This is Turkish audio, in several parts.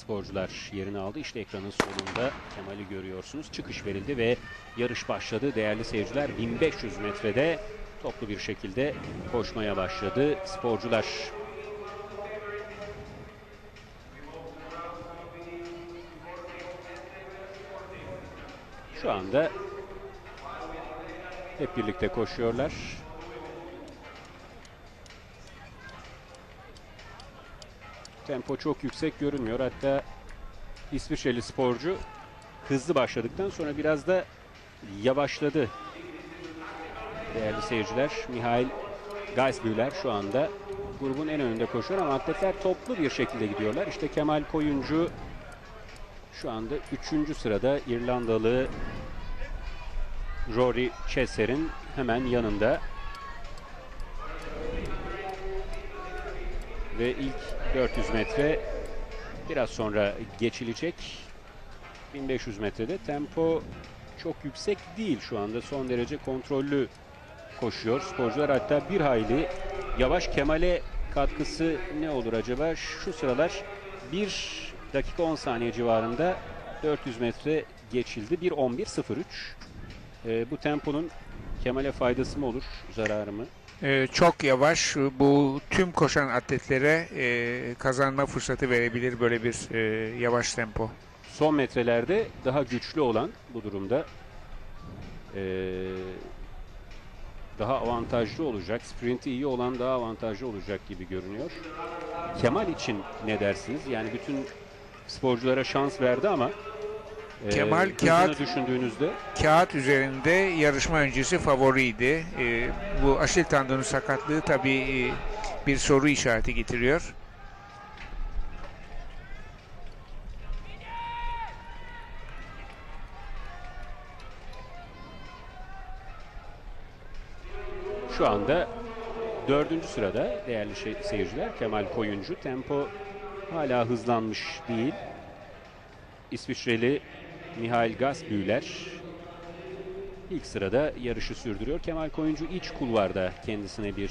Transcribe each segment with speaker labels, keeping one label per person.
Speaker 1: sporcular yerini aldı. İşte ekranın solunda Kemal'i görüyorsunuz. Çıkış verildi ve yarış başladı. Değerli seyirciler 1500 metrede toplu bir şekilde koşmaya başladı sporcular. Şu anda hep birlikte koşuyorlar. Tempo çok yüksek görünmüyor. Hatta İsviçreli sporcu hızlı başladıktan sonra biraz da yavaşladı. Değerli seyirciler, Mihail Geisbühler şu anda grubun en önünde koşuyor ama atletler toplu bir şekilde gidiyorlar. İşte Kemal Koyuncu şu anda 3. sırada İrlandalı Rory Chesser'in hemen yanında. Ve ilk 400 metre biraz sonra geçilecek. 1500 metrede tempo çok yüksek değil şu anda. Son derece kontrollü koşuyor. Sporcular hatta bir hayli yavaş Kemal'e katkısı ne olur acaba? Şu sıralar 1 dakika 10 saniye civarında 400 metre geçildi. 1.11.03. Ee, bu temponun Kemal'e faydası mı olur, zararı mı?
Speaker 2: Ee, çok yavaş. Bu tüm koşan atletlere e, kazanma fırsatı verebilir böyle bir e, yavaş tempo.
Speaker 1: Son metrelerde daha güçlü olan bu durumda ee, daha avantajlı olacak. Sprinti iyi olan daha avantajlı olacak gibi görünüyor. Kemal için ne dersiniz? Yani bütün sporculara şans verdi ama
Speaker 2: Kemal
Speaker 1: hızını
Speaker 2: kağıt-
Speaker 1: düşündüğünüzde
Speaker 2: Kağıt üzerinde yarışma öncesi favoriydi. E, bu Aşil tendonu sakatlığı tabii e, bir soru işareti getiriyor.
Speaker 1: Şu anda dördüncü sırada değerli şey- seyirciler Kemal Koyuncu. Tempo hala hızlanmış değil. İsviçreli Mihail Gasbühler ilk sırada yarışı sürdürüyor. Kemal Koyuncu iç kulvarda kendisine bir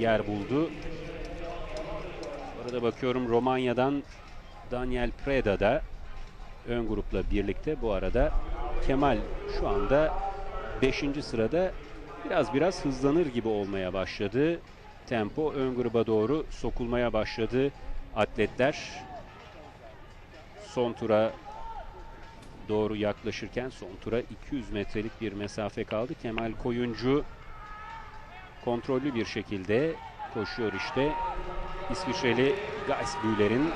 Speaker 1: yer buldu. Orada bakıyorum Romanya'dan Daniel Preda da ön grupla birlikte bu arada Kemal şu anda 5. sırada biraz biraz hızlanır gibi olmaya başladı. Tempo ön gruba doğru sokulmaya başladı atletler. Son tura doğru yaklaşırken son tura 200 metrelik bir mesafe kaldı. Kemal Koyuncu kontrollü bir şekilde koşuyor işte. İsviçreli Geisbühler'in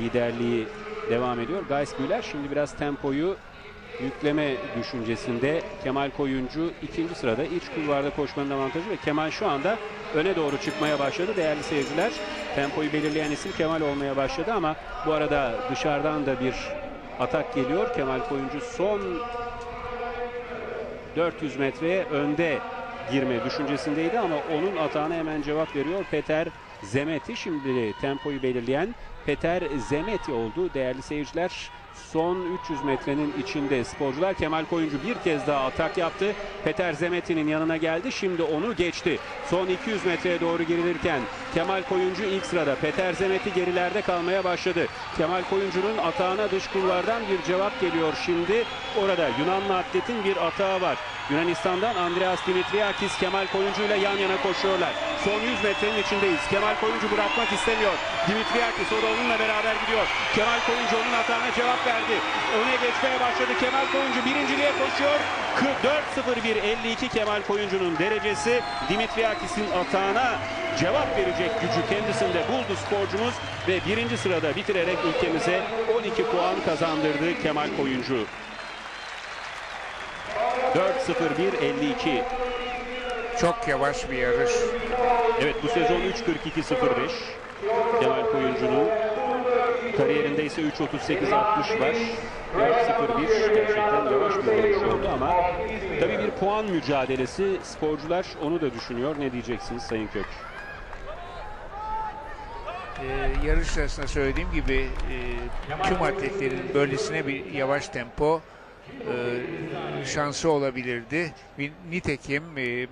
Speaker 1: liderliği devam ediyor. Geisbühler şimdi biraz tempoyu yükleme düşüncesinde. Kemal Koyuncu ikinci sırada iç kulvarda koşmanın avantajı ve Kemal şu anda öne doğru çıkmaya başladı. Değerli seyirciler tempoyu belirleyen isim Kemal olmaya başladı ama bu arada dışarıdan da bir atak geliyor. Kemal Koyuncu son 400 metreye önde girme düşüncesindeydi ama onun atağına hemen cevap veriyor. Peter Zemeti şimdi tempoyu belirleyen Peter Zemeti oldu. Değerli seyirciler son 300 metrenin içinde sporcular Kemal Koyuncu bir kez daha atak yaptı. Peter Zemeti'nin yanına geldi. Şimdi onu geçti. Son 200 metreye doğru girilirken Kemal Koyuncu ilk sırada. Peter Zemeti gerilerde kalmaya başladı. Kemal Koyuncu'nun atağına dış kulvardan bir cevap geliyor şimdi. Orada Yunanlı atletin bir atağı var. Yunanistan'dan Andreas Dimitriakis Kemal Koyuncu ile yan yana koşuyorlar. Son 100 metrenin içindeyiz. Kemal Koyuncu bırakmak istemiyor. Dimitriakis o da onunla beraber gidiyor. Kemal Koyuncu onun atağına cevap verdi. Öne geçmeye başladı. Kemal Koyuncu birinciliğe koşuyor. 4-0-1-52 Kemal Koyuncu'nun derecesi Dimitriakis'in atağına cevap verecek gücü kendisinde buldu sporcumuz ve birinci sırada bitirerek ülkemize 12 puan kazandırdı Kemal Koyuncu. 4-0-1-52
Speaker 2: Çok yavaş bir yarış.
Speaker 1: Evet bu sezon 3.42.05 Kemal Koyuncu'nun kariyerinde ise 3.38.60 var. 4.01 gerçekten yavaş bir yarış oldu ama tabii bir puan mücadelesi sporcular onu da düşünüyor. Ne diyeceksiniz Sayın Kök?
Speaker 2: Ee, yarış sırasında söylediğim gibi e, tüm atletlerin böylesine bir yavaş tempo e, şansı olabilirdi. Nitekim e,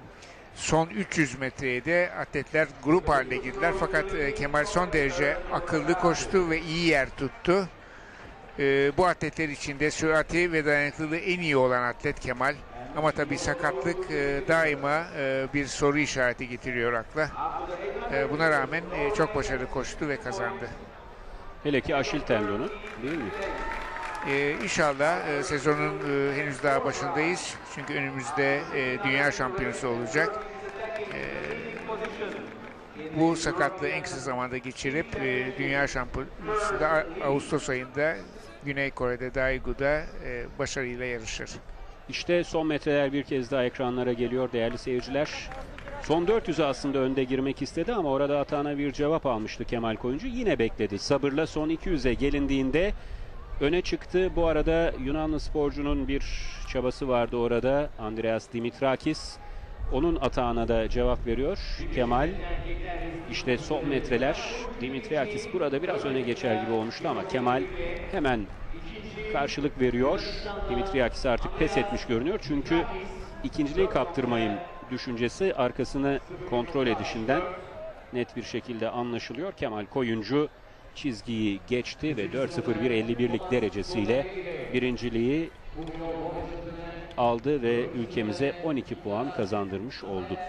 Speaker 2: son 300 metreye de atletler grup halinde girdiler. Fakat e, Kemal son derece akıllı koştu ve iyi yer tuttu. E, bu atletler içinde sürati ve dayanıklılığı en iyi olan atlet Kemal. Ama tabii sakatlık e, daima e, bir soru işareti getiriyor akla. E, buna rağmen e, çok başarılı koştu ve kazandı.
Speaker 1: Hele ki Aşil tendonu değil mi?
Speaker 2: Ee, inşallah e, sezonun e, henüz daha başındayız. Çünkü önümüzde e, dünya şampiyonası olacak. Ee, bu sakatlığı en kısa zamanda geçirip e, dünya şampiyonasında Ağustos ayında Güney Kore'de Daegu'da e, başarıyla yarışır.
Speaker 1: İşte son metreler bir kez daha ekranlara geliyor değerli seyirciler. Son 400'e aslında önde girmek istedi ama orada hatana bir cevap almıştı Kemal Koyuncu. Yine bekledi. Sabırla son 200'e gelindiğinde öne çıktı. Bu arada Yunanlı sporcunun bir çabası vardı orada. Andreas Dimitrakis. Onun atağına da cevap veriyor. Kemal işte son metreler Dimitriakis burada biraz öne geçer gibi olmuştu ama Kemal hemen karşılık veriyor. Dimitriakis artık pes etmiş görünüyor. Çünkü ikinciliği kaptırmayın düşüncesi arkasını kontrol edişinden net bir şekilde anlaşılıyor. Kemal Koyuncu çizgiyi geçti ve 4.01.51'lik derecesiyle birinciliği aldı ve ülkemize 12 puan kazandırmış oldu.